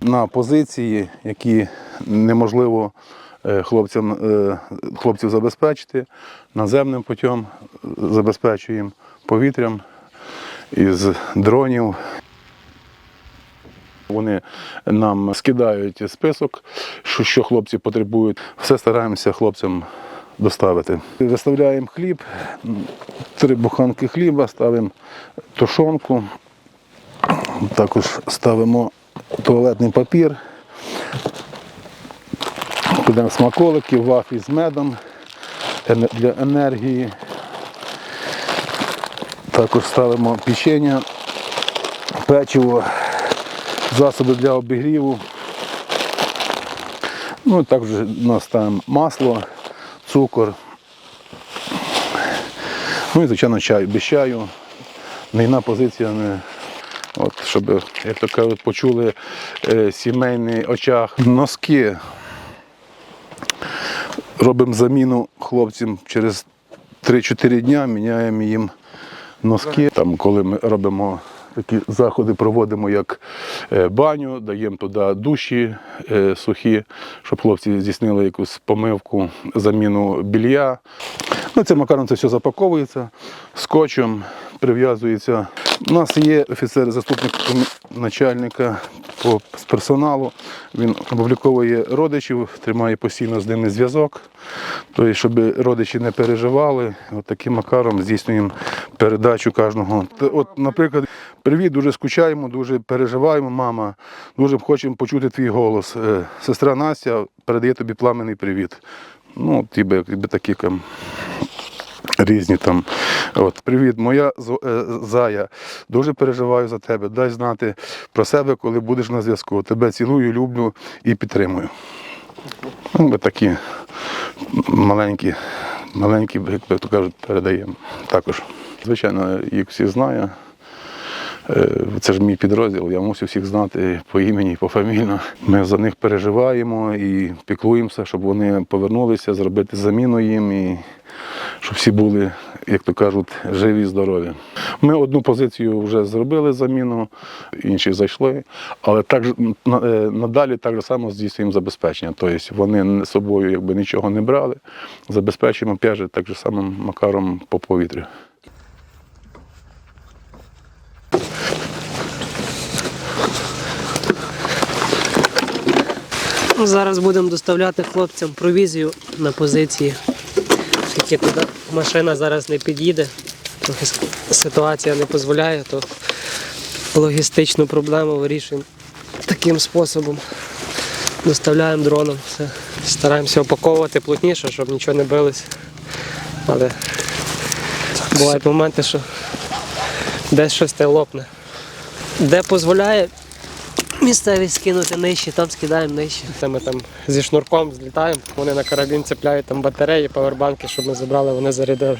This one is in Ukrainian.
на позиції, які неможливо е, хлопцям, е, хлопців забезпечити. Наземним путем забезпечуємо повітрям із дронів. Вони нам скидають список, що хлопці потребують. Все стараємося хлопцям доставити. Виставляємо хліб, три буханки хліба, ставимо тушонку, також ставимо туалетний папір, туди смаколики, вафлі з медом для енергії. Також ставимо печення, печиво, засоби для обігріву. Ну, і також у нас там масло, цукор. Ну і, звичайно, чай. Без чаю. Нейна позиція не. От, щоб, як то кажуть, почули е, сімейний очах. Носки. Робимо заміну хлопцям через 3-4 дня, міняємо їм носки. Там, коли ми робимо такі заходи, проводимо як е, баню, даємо туди душі е, сухі, щоб хлопці здійснили якусь помивку, заміну білья. Ну, цим макаром це все запаковується, скотчем прив'язується. У нас є офіцер, заступник начальника по з персоналу. Він опубліковує родичів, тримає постійно з ними зв'язок. Тобто, щоб родичі не переживали, от таким макаром здійснюємо передачу кожного. От, наприклад, привіт, дуже скучаємо, дуже переживаємо, мама. Дуже хочемо почути твій голос. Е, Сестра Настя передає тобі пламенний привіт. Ну, ніби, якби такі там різні там. От, привіт, моя е, зая. Дуже переживаю за тебе. Дай знати про себе, коли будеш на зв'язку. Тебе цілую, люблю і підтримую. Ну, такі маленькі, маленькі, як то кажуть, передаємо також. Звичайно, їх всі знаю. Е, Це ж мій підрозділ, я мусив всіх знати по імені, пофамільно. Ми за них переживаємо і піклуємося, щоб вони повернулися, зробити заміну їм і щоб всі були, як то кажуть, живі здорові. Ми одну позицію вже зробили заміну, інші зайшли, але так, е, надалі так само здійснюємо забезпечення. Тобто вони з собою якби, нічого не брали, забезпечуємо опять же, так же самим макаром по повітрю. Зараз будемо доставляти хлопцям провізію на позиції. Тільки туди машина зараз не під'їде. Трохи ситуація не дозволяє, то логістичну проблему вирішуємо таким способом. Доставляємо дроном. Все. Стараємося опаковувати плотніше, щоб нічого не билось. Але бувають моменти, що десь щось те лопне. Де дозволяє місцевість скинути нижче, там скидаємо нижче. Це ми там зі шнурком злітаємо, вони на карабін цепляють там батареї, павербанки, щоб ми забрали, вони зарядили.